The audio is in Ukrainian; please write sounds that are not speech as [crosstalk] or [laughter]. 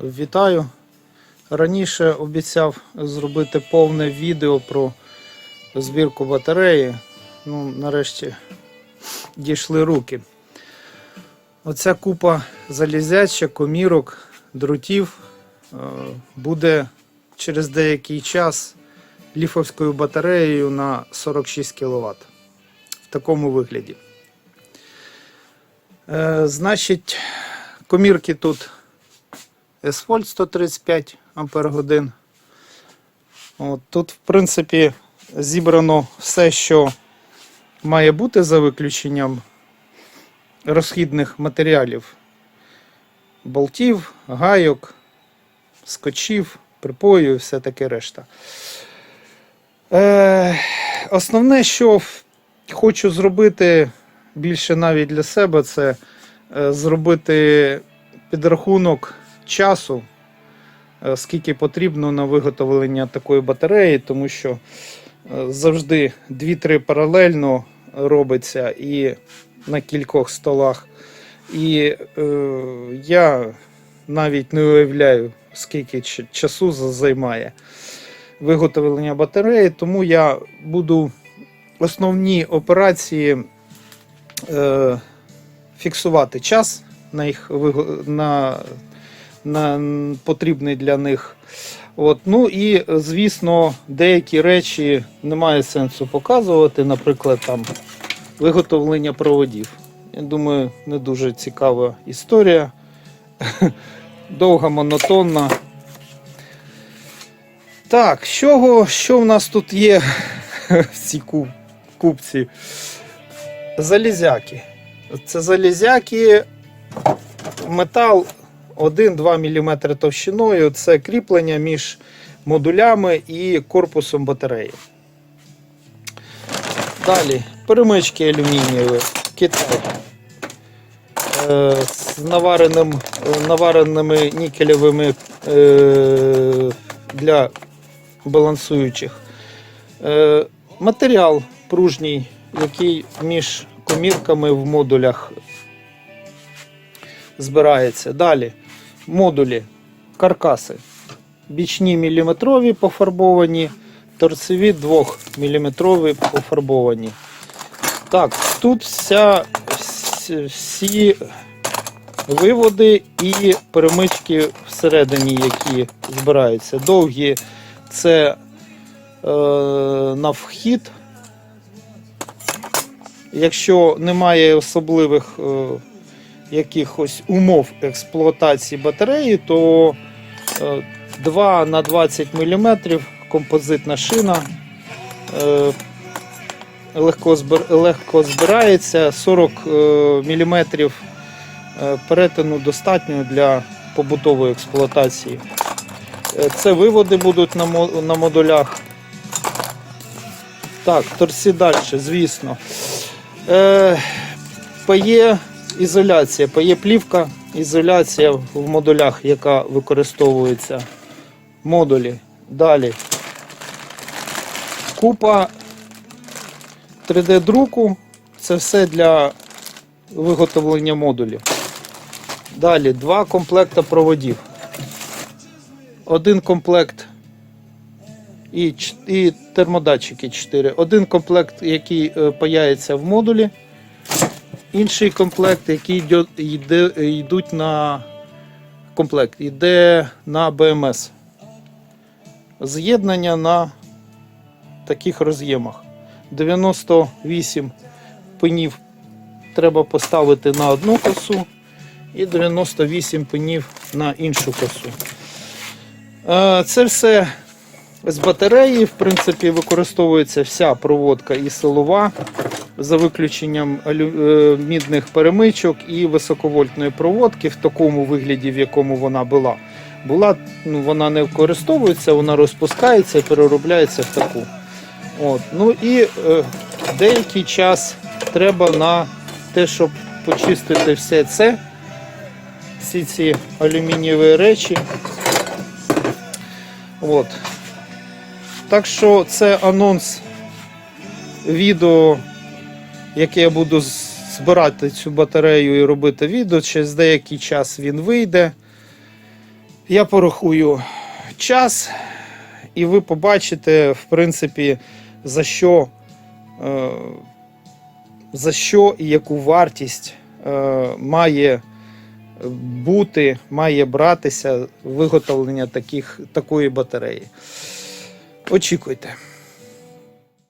Вітаю. Раніше обіцяв зробити повне відео про збірку батареї. Ну, нарешті дійшли руки. Оця купа залізяча, комірок, дротів е, буде через деякий час ліфовською батареєю на 46 кВт. В такому вигляді. Е, значить, комірки тут Есфольт 135 Ампер годин. Тут, в принципі, зібрано все, що має бути за виключенням розхідних матеріалів. Болтів, гайок, скотчів, припою і все таке решта. Е, основне, що хочу зробити більше навіть для себе, це е, зробити підрахунок часу, е, скільки потрібно на виготовлення такої батареї, тому що е, завжди 2-3 паралельно робиться і на кількох столах. І е, я навіть не уявляю, скільки часу займає виготовлення батареї, тому я буду основні операції е, фіксувати час на їх на, на потрібний для них. От, ну і звісно, деякі речі немає сенсу показувати, наприклад, там виготовлення проводів. Я думаю, не дуже цікава історія. [laughs] Довга, монотонна. Так, що, що в нас тут є [laughs] в цій куб, кубці? Залізяки. Це залізяки, метал 1-2 мм товщиною. Це кріплення між модулями і корпусом батареї. Далі перемички алюмінієві, Китай. Е, з навареним, навареними нікелевими е, для балансуючих. Е, матеріал пружній, який між комірками в модулях збирається. Далі модулі, каркаси. Бічні міліметрові пофарбовані, торцеві 2 міліметрові пофарбовані. Так, тут вся, всі виводи і перемички всередині, які збираються. Довгі це е, на вхід. Якщо немає особливих е, якихось умов експлуатації батареї, то е, 2 на 20 мм композитна шина е, легко, збирається, 40 мм перетину достатньо для побутової експлуатації. Е, Це виводи будуть на, модулях. Так, торці далі, звісно. Е, пає ізоляція, пає плівка, ізоляція в модулях, яка використовується. Модулі. Далі. Купа 3D-друку. Це все для виготовлення модулів. Далі два комплекта проводів. Один комплект і, і термодатчики 4. Один комплект, який е, паяється в модулі, інший комплект, який йде, йдуть на комплект, йде на БМС. З'єднання на таких роз'ємах. 98 пинів треба поставити на одну косу і 98 пинів на іншу косу. Е, Це все з батареї, в принципі, використовується вся проводка і силова, за виключенням е, мідних перемичок і високовольтної проводки в такому вигляді, в якому вона була. Була, ну, вона не використовується, вона розпускається і переробляється в таку. От. Ну і е, деякий час треба на те, щоб почистити все це, всі ці алюмінієві речі. От. Так що це анонс відео, яке я буду збирати цю батарею і робити відео. Через деякий час він вийде. Я порахую час, і ви побачите, в принципі, за що, е, за що і яку вартість е, має бути, має братися виготовлення таких, такої батареї. Очікуйте.